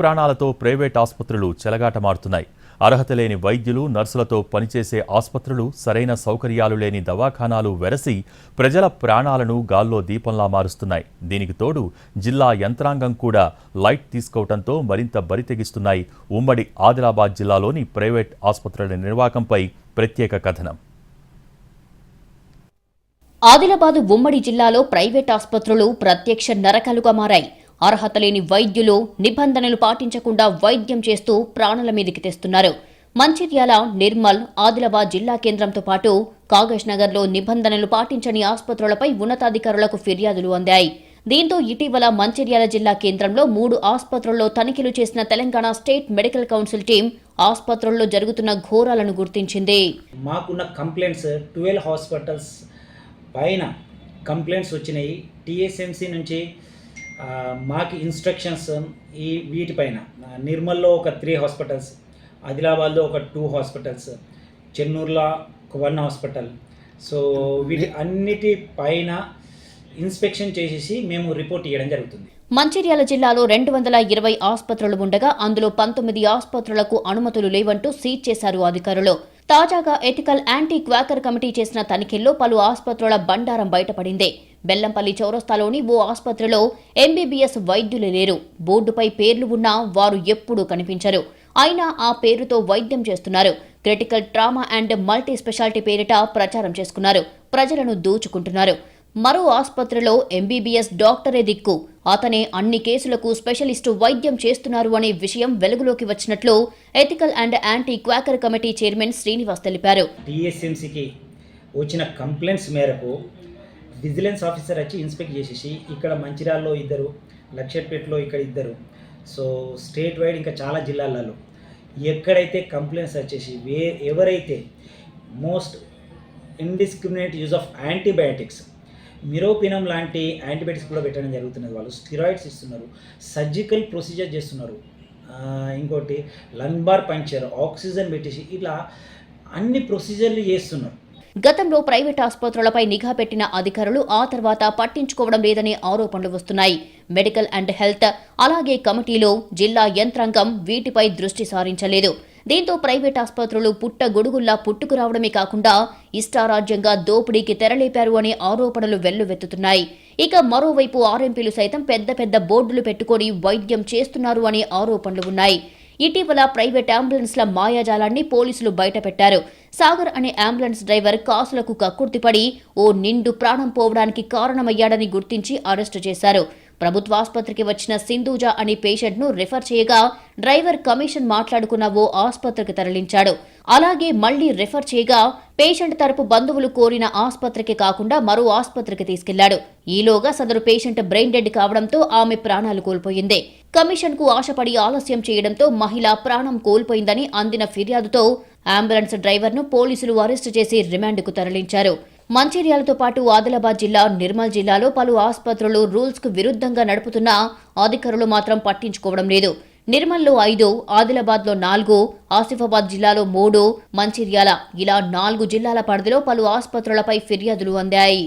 ప్రాణాలతో ప్రైవేట్ ఆసుపత్రులు చెలగాటమాడుతున్నాయి అర్హత లేని వైద్యులు నర్సులతో పనిచేసే ఆసుపత్రులు సరైన సౌకర్యాలు లేని దవాఖానాలు వెరసి ప్రజల ప్రాణాలను గాల్లో దీపంలా మారుస్తున్నాయి. దీనికి తోడు జిల్లా యంత్రాంగం కూడా లైట్ తీసుకోవడంతో మరింత బరితెగిస్తున్నాయి ఉమ్మడి ఆదిలాబాద్ జిల్లాలోని ప్రైవేట్ ఆసుపత్రుల నిర్వాహకంపై ప్రత్యేక కథనం. ఆదిలాబాదు ఉమ్మడి జిల్లాలో ప్రైవేట్ ఆసుపత్రులు ప్రత్యక్ష నరకలుగా మారాయి. అర్హత లేని వైద్యులు నిబంధనలు పాటించకుండా వైద్యం చేస్తూ ప్రాణాల మీదకి తెస్తున్నారు. మంచిర్యాల నిర్మల్ ఆదిలాబాద్ జిల్లా కేంద్రంతో పాటు కాగజ్ నగర్లో నిబంధనలు పాటించని ఆసుపత్రులపై ఉన్నతాధికారులకు ఫిర్యాదులు అందాయి. దీంతో ఇటీవల మంచిర్యాల జిల్లా కేంద్రంలో మూడు ఆసుపత్రుల్లో తనిఖీలు చేసిన Telangana state medical council team ఆసుపత్రుల్లో జరుగుతున్న ఘోరాలను గుర్తించింది. మాకున్న కంప్లైంట్స్ ట్వెల్వ్ హాస్పిటల్స్ పైన కంప్లైంట్స్ వచ్చినాయి. టీఎస్ఎంసీ నుంచి మాకు ఇన్స్ట్రక్షన్స్ ఈ వీటిపైన. నిర్మల్లో ఒక త్రీ హాస్పిటల్స్ ఆదిలాబాద్లో ఒక టూ హాస్పిటల్స్ చెన్నూరులో ఒక వన్ హాస్పిటల్ సో వీటి అన్నిటి పైన ఇన్స్పెక్షన్ చేసేసి మేము రిపోర్ట్ ఇవ్వడం జరుగుతుంది. మంచిర్యాల జిల్లాలో రెండు వందల ఇరవై ఆసుపత్రులు ఉండగా అందులో పంతొమ్మిది ఆసుపత్రులకు అనుమతులు లేవంటూ సీజ్ చేశారు అధికారులు. తాజాగా ఎథికల్ యాంటీ క్వాకర్ కమిటీ చేసిన తనిఖీల్లో పలు ఆసుపత్రుల బండారం బయటపడింది. బెల్లంపల్లి చౌరస్తాలోని ఓ ఆసుపత్రిలో ఎంబీబీఎస్ వైద్యులు లేరు. బోర్డుపై పేర్లు ఉన్నా వారు ఎప్పుడూ కనిపించరు. అయినా ఆ పేరుతో వైద్యం చేస్తున్నారు. Critical trauma and multi speciality పేరిట ప్రచారం చేసుకున్నారు. ప్రజలను దోచుకుంటున్నారు. మరో ఆసుపత్రిలో ఎంబీబీఎస్ డాక్టరే దిక్కు. అతనే అన్ని కేసులకు స్పెషలిస్టు వైద్యం చేస్తున్నారు అనే విషయం వెలుగులోకి వచ్చినట్లు ethical and anti quackery committee chairman Srinivas తెలిపారు. టీఎస్ఎంసీకి వచ్చిన కంప్లైంట్స్ మేరకు విజిలెన్స్ ఆఫీసర్ వచ్చి ఇన్స్పెక్ట్ చేసేసి ఇక్కడ మంచిర్యాలలో ఇద్దరు లక్షపేటలో ఇక్కడ ఇద్దరు. సో స్టేట్ వైడ్ ఇంకా చాలా జిల్లాలలో ఎక్కడైతే కంప్లైంట్స్ వచ్చేసి వే ఎవరైతే most indiscriminate use of antibiotics meropenem లాంటి యాంటీబయాటిక్స్ కూడా పెట్టడం జరుగుతున్నది. వాళ్ళు స్టిరాయిడ్స్ ఇస్తున్నారు. సర్జికల్ ప్రొసీజర్ చేస్తున్నారు. ఇంకోటి లంబార్ పంచర్ ఆక్సిజన్ పెట్టేసి ఇట్లా అన్ని ప్రొసీజర్లు చేస్తున్నారు. గతంలో ప్రైవేట్ ఆసుపత్రులపై నిఘా పెట్టిన అధికారులు ఆ తర్వాత పట్టించుకోవడం లేదనే ఆరోపణలు వస్తున్నాయి. మెడికల్ అండ్ హెల్త్ అలాగే కమిటీలో జిల్లా యంత్రాంగం వీటిపై దృష్టి సారించలేదు. దీంతో ప్రైవేట్ ఆసుపత్రులు పుట్ట గొడుగుల్లా పుట్టుకురావడమే కాకుండా ఇష్టారాజ్యంగా దోపిడీకి తెరలేపారు అనే ఆరోపణలు వెల్లువెత్తుతున్నాయి. ఇక మరోవైపు ఆర్ఎంపీలు సైతం పెద్ద పెద్ద బోర్డులు పెట్టుకొని వైద్యం చేస్తున్నారు అనే ఆరోపణలు ఉన్నాయి. ఇటీవల ప్రైవేట్ అంబులెన్స్ల మాయాజాలాన్ని పోలీసులు బయటపెట్టారు. సాగర్ అనే అంబులెన్స్ డ్రైవర్ కాసులకు కక్కుర్తిపడి ఓ నిండు ప్రాణం పోవడానికి కారణమయ్యాడని గుర్తించి అరెస్టు చేశారు. ప్రభుత్వాసుపత్రికి వచ్చిన సింధూజా అనే పేషెంట్ను రిఫర్ చేయగా డ్రైవర్ కమిషన్ మాట్లాడుకున్న ఓ ఆసుపత్రికి తరలించాడు. అలాగే మళ్ళీ రిఫర్ చేయగా పేషెంట్ తరపు బంధువులు కోరిన ఆసుపత్రికి కాకుండా మరో ఆసుపత్రికి తీసుకెళ్ళాడు. ఈలోగా సదరు పేషెంట్ బ్రెయిన్ డెడ్ కావడంతో ఆమె ప్రాణాలు కోల్పోయింది. కమిషన్కు ఆశపడి ఆలస్యం చేయడంతో మహిళ ప్రాణం కోల్పోయిందని అందిన ఫిర్యాదుతో అంబులెన్స్ డ్రైవర్ను పోలీసులు అరెస్టు చేసి రిమాండ్కు తరలించారు. మంచిర్యాలతో పాటు ఆదిలాబాద్ జిల్లా నిర్మల్ జిల్లాలో పలు ఆసుపత్రులు రూల్స్కు విరుద్ధంగా నడుపుతున్నా అధికారులు మాత్రం పట్టించుకోవడం లేదు. నిర్మల్లో ఐదు ఆదిలాబాద్లో నాలుగు ఆసిఫాబాద్ జిల్లాలో మూడు మంచిర్యాల ఇలా నాలుగు జిల్లాల పరిధిలో పలు ఆసుపత్రులపై ఫిర్యాదులు అందాయి.